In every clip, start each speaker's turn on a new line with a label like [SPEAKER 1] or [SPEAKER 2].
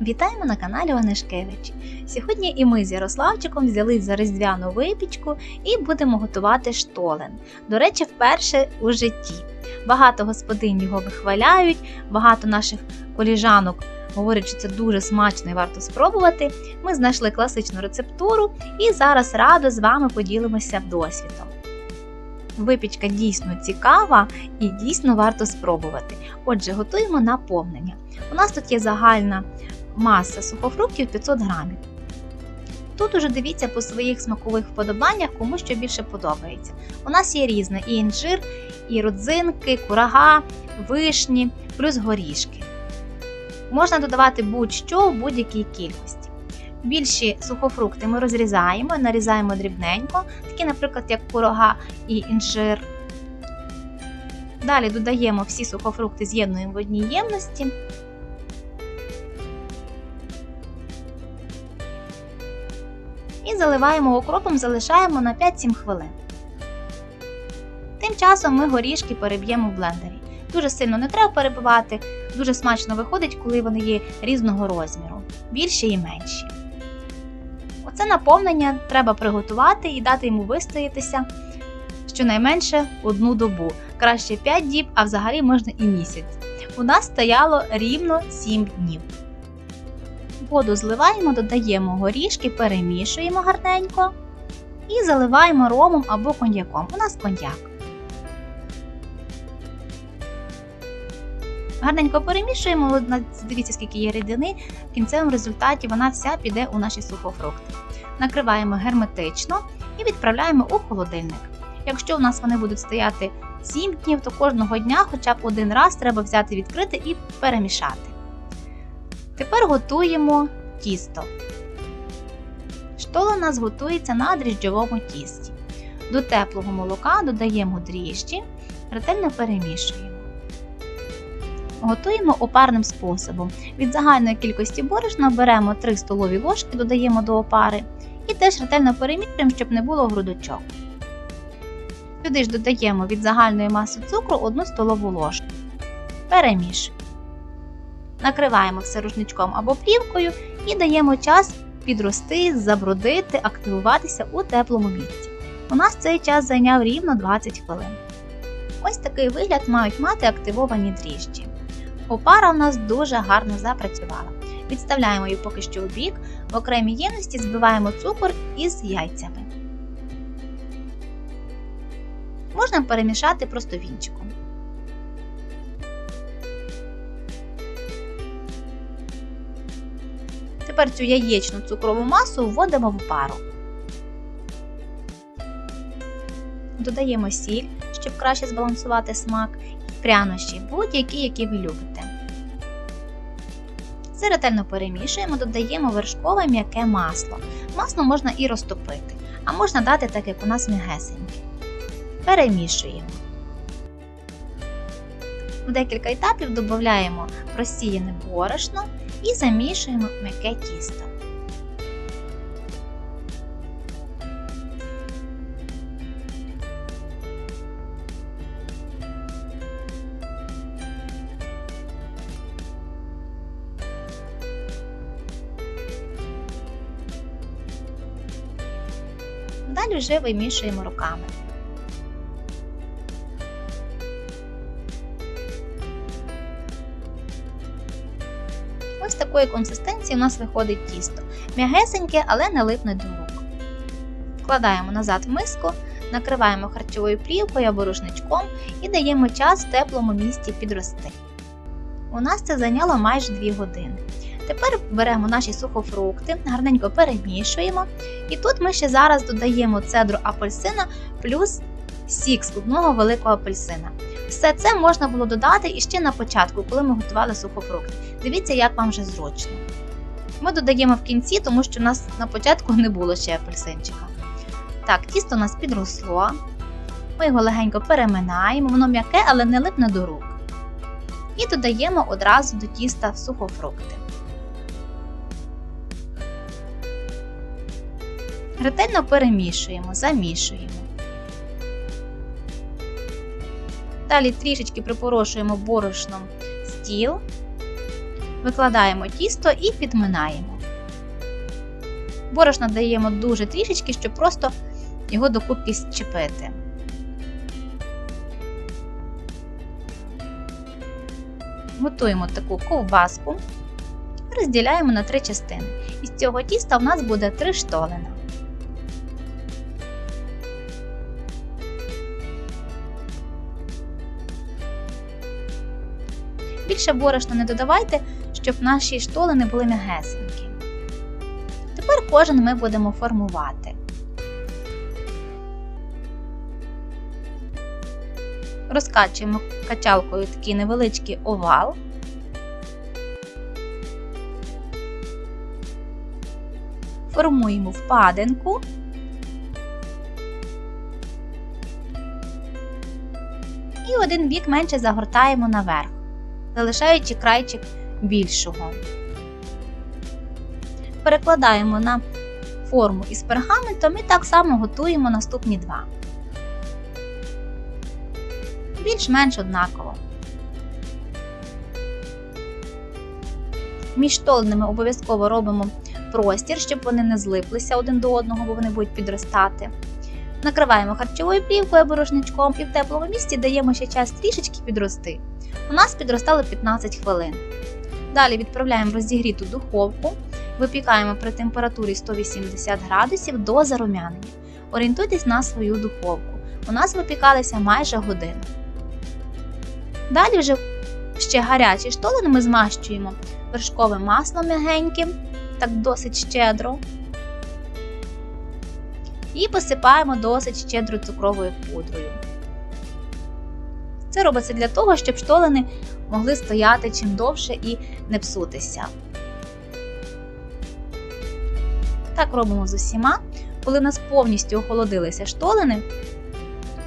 [SPEAKER 1] Вітаємо на каналі Онишкевич. Сьогодні і ми з Ярославчиком взялись за різдвяну випічку і будемо готувати штолен. До речі, вперше у житті. Багато господинь його вихваляють, багато наших коліжанок говорять, що це дуже смачно і варто спробувати. Ми знайшли класичну рецептуру і зараз радо з вами поділимося досвідом. Випічка дійсно цікава і дійсно варто спробувати. Отже, готуємо наповнення. У нас тут є загальна маса сухофруктів 500 грамів. Тут уже дивіться по своїх смакових вподобаннях, кому що більше подобається. У нас є різне і інжир, і родзинки, курага, вишні, плюс горішки. Можна додавати будь-що в будь-якій кількості. Більші сухофрукти ми розрізаємо, нарізаємо дрібненько, такі, наприклад, як курага і інжир. Далі додаємо всі сухофрукти, з'єднуємо в одній ємності. І заливаємо окропом, залишаємо на 5-7 хвилин. Тим часом ми горішки переб'ємо в блендері. Дуже сильно не треба перебивати, дуже смачно виходить, коли вони є різного розміру, більші і менші. Оце наповнення треба приготувати і дати йому вистоятися щонайменше одну добу. Краще 5 діб, а взагалі можна і місяць. У нас стояло рівно 7 днів. Воду зливаємо, додаємо горішки, перемішуємо гарненько і заливаємо ромом або коньяком. У нас коньяк. Гарненько перемішуємо, дивіться, скільки є рідини. В кінцевому результаті вона вся піде у наші сухофрукти. Накриваємо герметично і відправляємо у холодильник. Якщо у нас вони будуть стояти 7 днів, то кожного дня хоча б один раз треба взяти відкрити і перемішати. Тепер готуємо тісто. Штола у нас готується на дріжджовому тісті. До теплого молока додаємо дріжджі, ретельно перемішуємо. Готуємо опарним способом. Від загальної кількості борошна беремо 3 столові ложки, додаємо до опари і теж ретельно перемішуємо, щоб не було грудочок. Сюди ж додаємо від загальної маси цукру 1 столову ложку. Перемішуємо. Накриваємо все рушничком або плівкою і даємо час підрости, забродити, активуватися у теплому місці. У нас цей час зайняв рівно 20 хвилин. Ось такий вигляд мають мати активовані дріжджі. Опара у нас дуже гарно запрацювала. Відставляємо її поки що у бік, в окремій ємності збиваємо цукор із яйцями. Можна перемішати просто вінчиком. Тепер цю яєчну цукрову масу вводимо в пару. Додаємо сіль, щоб краще збалансувати смак, прянощі, будь-які, які ви любите. Все ретельно перемішуємо, додаємо вершкове м'яке масло. Масло можна і розтопити, а можна дати так, як у нас м'ягесеньке. Перемішуємо. В декілька етапів додаємо просіяне борошно і замішуємо м'яке тісто. Далі вже вимішуємо руками. Ось такої консистенції у нас виходить тісто. М'ягесеньке, але не липне до рук. Вкладаємо назад в миску, накриваємо харчовою плівкою або рушничком і даємо час в теплому місці підрости. У нас це зайняло майже 2 години. Тепер беремо наші сухофрукти, гарненько перемішуємо. І тут ми ще зараз додаємо цедру апельсина плюс сік з одного великого апельсина. Все це можна було додати іще на початку, коли ми готували сухофрукти. Дивіться, як вам вже зручно. Ми додаємо в кінці, тому що у нас на початку не було ще апельсинчика. Так, тісто у нас підросло. Ми його легенько переминаємо, воно м'яке, але не липне до рук. І додаємо одразу до тіста сухофрукти. Ретельно перемішуємо, замішуємо. Далі трішечки припорошуємо борошном стіл. Викладаємо тісто і підминаємо. Борошна даємо дуже трішечки, щоб просто його докупки зчепити. Готуємо таку ковбаску, розділяємо на три частини. Із цього тіста в нас буде три штолена. Більше борошна не додавайте, щоб наші штолени були м'ягесенькі. Тепер кожен ми будемо формувати. Розкачуємо качалкою такий невеличкий овал. Формуємо впадинку. І один бік менше загортаємо наверх, залишаючи крайчик більшого. Перекладаємо на форму із пергаментом і так само готуємо наступні два. Більш-менш однаково. Між штоленими обов'язково робимо простір, щоб вони не злиплися один до одного, бо вони будуть підростати. Накриваємо харчовою плівкою або рушничком і в теплому місці даємо ще час трішечки підрости. У нас підростало 15 хвилин. Далі відправляємо розігріту духовку, випікаємо при температурі 180 градусів до зарум'янення. Орієнтуйтесь на свою духовку. У нас випікалися майже годину. Далі вже ще гарячі штолени ми змащуємо вершковим маслом м'ягеньким, так досить щедро. І посипаємо досить щедро цукровою пудрою. Це робиться для того, щоб штолени могли стояти чим довше і не псутися. Так робимо з усіма. Коли у нас повністю охолодилися штолени,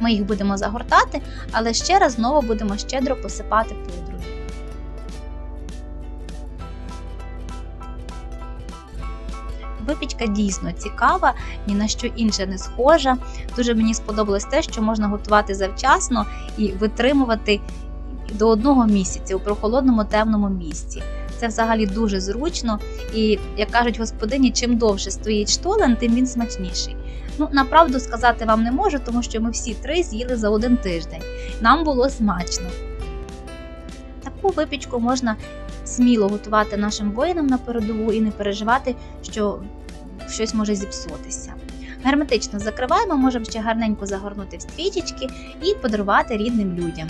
[SPEAKER 1] ми їх будемо загортати, але ще раз знову будемо щедро посипати пудрою. Випічка дійсно цікава, ні на що інше не схожа. Дуже мені сподобалось те, що можна готувати завчасно і витримувати до одного місяця у прохолодному темному місці. Це взагалі дуже зручно, і, як кажуть господині, чим довше стоїть штолен, тим він смачніший. Ну, направду сказати вам не можу, тому що ми всі три з'їли за один тиждень. Нам було смачно. Таку випічку можна сміло готувати нашим воїнам на передову і не переживати, що щось може зіпсутися. Герметично закриваємо, можемо ще гарненько загорнути в стрічечки і подарувати рідним людям.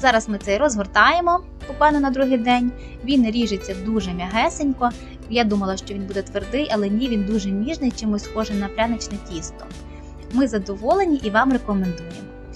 [SPEAKER 1] Зараз ми цей розгортаємо буквально на другий день. Він ріжеться дуже м'ягесенько. Я думала, що він буде твердий, але ні, він дуже ніжний, чимось схожий на пряничне тісто. Ми задоволені і вам рекомендуємо.